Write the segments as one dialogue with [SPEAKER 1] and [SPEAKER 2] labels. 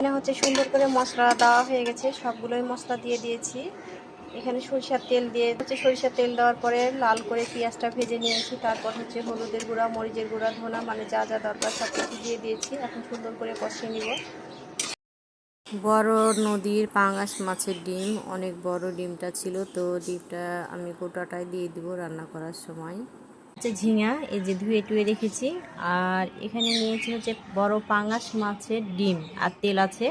[SPEAKER 1] এখানে হচ্ছে সুন্দর করে মশলা দেওয়া হয়ে গেছে। সবগুলোই মশলা দিয়ে দিয়েছি। এখানে সরিষার তেল দিয়ে হচ্ছে সরিষার তেল দেওয়ার পরে লাল করে পেঁয়াজটা ভেজে নিয়েছি। তারপর হচ্ছে হলুদের গুঁড়া, মরিচের গুঁড়া, ধনা মানে যা যা দরকার সব কিছু দিয়ে দিয়েছি। এখন সুন্দর করে কষিয়ে নিব।
[SPEAKER 2] বড় নদীর পাঙ্গাস মাছের ডিম, অনেক বড় ডিমটা ছিল, তো ডিমটা আমি গোটাটাই দিয়ে দিব রান্না করার সময়।
[SPEAKER 1] হচ্ছে ঝিঙা, এই যে ধুয়ে টুয়ে রেখেছি। আর এখানে নিয়েছি হচ্ছে বড় পাঙ্গাস মাছের ডিম আর তেল আছে।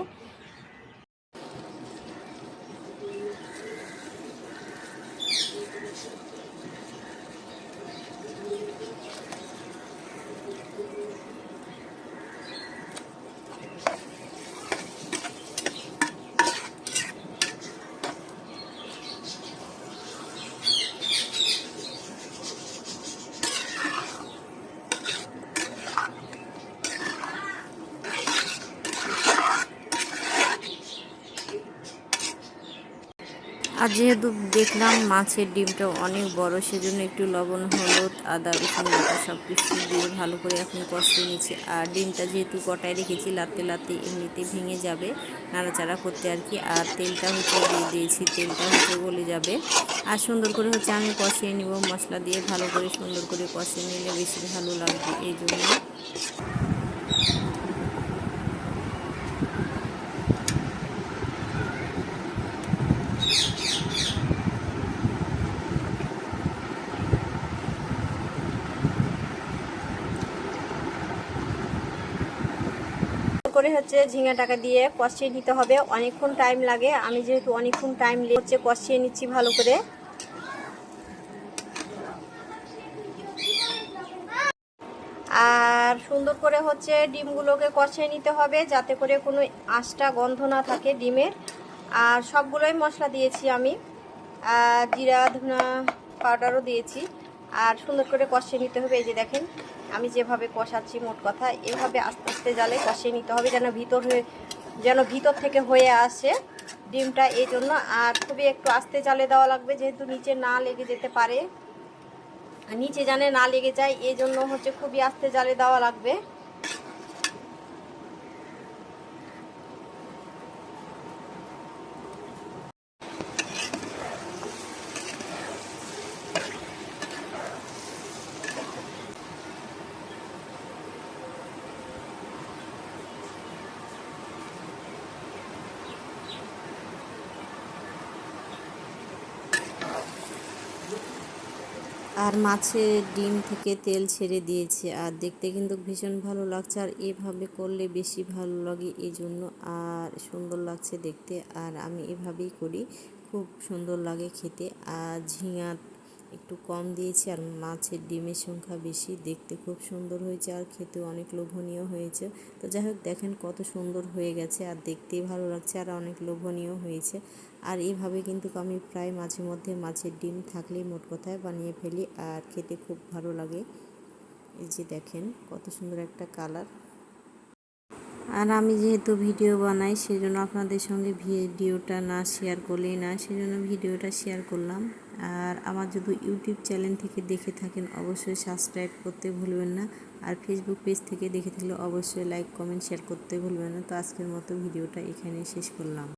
[SPEAKER 2] আর যেহেতু দেখলাম মাছের ডিমটা অনেক বড়, সেজন্য একটু লবণ, হলুদ, আদা, রসুন বাটা সব কিছু দিয়ে ভালো করে এখন কষিয়ে নিচ্ছি। আর ডিমটা যেহেতু কটায় রেখেছি, লাতে লাতে এমনিতে ভেঙে যাবে, নাড়াচাড়া করতে আর কি। আর তেলটা হচ্ছে দিয়ে দিয়েছি, তেলটা হচ্ছে গলে যাবে। আর সুন্দর করে হচ্ছে আমি কষিয়ে নিব, মশলা দিয়ে ভালো করে সুন্দর করে কষিয়ে নিলে বেশি ভালো লাগবে, এই জন্য।
[SPEAKER 1] করে হচ্ছে ঝিঙা টাকা দিয়ে কষিয়ে নিতে হবে। অনেকক্ষণ টাইম লাগে। আমি যেহেতু অনেকক্ষণ টাইম হচ্ছে, কষিয়ে নিচ্ছি ভালো করে। আর সুন্দর করে হচ্ছে ডিমগুলোকে কষিয়ে নিতে হবে, যাতে করে কোনো আঁশটা গন্ধ না থাকে ডিমের। আর সবগুলোই মশলা দিয়েছি আমি। জিরা, ধুনা পাউডারও দিয়েছি। আর সুন্দর করে কষিয়ে নিতে হবে, এই যে দেখেন, আমি যেভাবে কষাচ্ছি মোট কথা, এভাবে আস্তে আস্তে জালে কষিয়ে নিতে হবে যেন ভিতর হয়ে, যেন ভিতর থেকে হয়ে আসে ডিমটা, এই জন্য। আর খুবই একটু আস্তে জালে দেওয়া লাগবে, যেহেতু নিচে না লেগে যেতে পারে। নিচে জানে না লেগে যায়, এই জন্য হচ্ছে খুবই আস্তে জালে দেওয়া লাগবে।
[SPEAKER 2] আর মাছের ডিম থেকে তেল ছেড়ে দিয়েছে। আর দেখতে কিন্তু ভীষণ ভালো লাগছে। আর এভাবে করলে বেশি ভালো লাগে এই জন্য আর সুন্দর লাগছে দেখতে। আর আমি এভাবেই করি। খুব সুন্দর লাগে খেতে। আর ঝিঙা একটু কম দিয়েছি। আর মাছের ডিমের সংখ্যা বেশি। দেখতে খুব সুন্দর হয়েছে। আর খেতে অনেক লোভনীয় হয়েছে। তো যাই হোক, দেখেন কত সুন্দর হয়ে গেছে। আর দেখতেই ভালো লাগছে। আর অনেক লোভনীয় হয়েছে। আর এইভাবে কিন্তু আমি প্রায় মাঝে মধ্যে মাছের ডিম থাকলেই মোট কথায় বানিয়ে ফেলি আর খেতে খুব ভালো লাগে। এই যে দেখেন কত সুন্দর একটা কালার। আর আমি যেহেতু ভিডিও বানাই, সেজন্য আপনাদের সঙ্গে ভিডিওটা না শেয়ার করলেই না, সেজন্য ভিডিওটা শেয়ার করলাম। আর আমার যদি ইউটিউব চ্যানেল থেকে দেখে থাকেন, অবশ্যই সাবস্ক্রাইব করতে ভুলবেন না। আর ফেসবুক পেজ থেকে দেখে থাকলে অবশ্যই লাইক কমেন্ট শেয়ার করতে ভুলবেন না। তো আজকের মতো ভিডিওটা এখানে শেষ করলাম।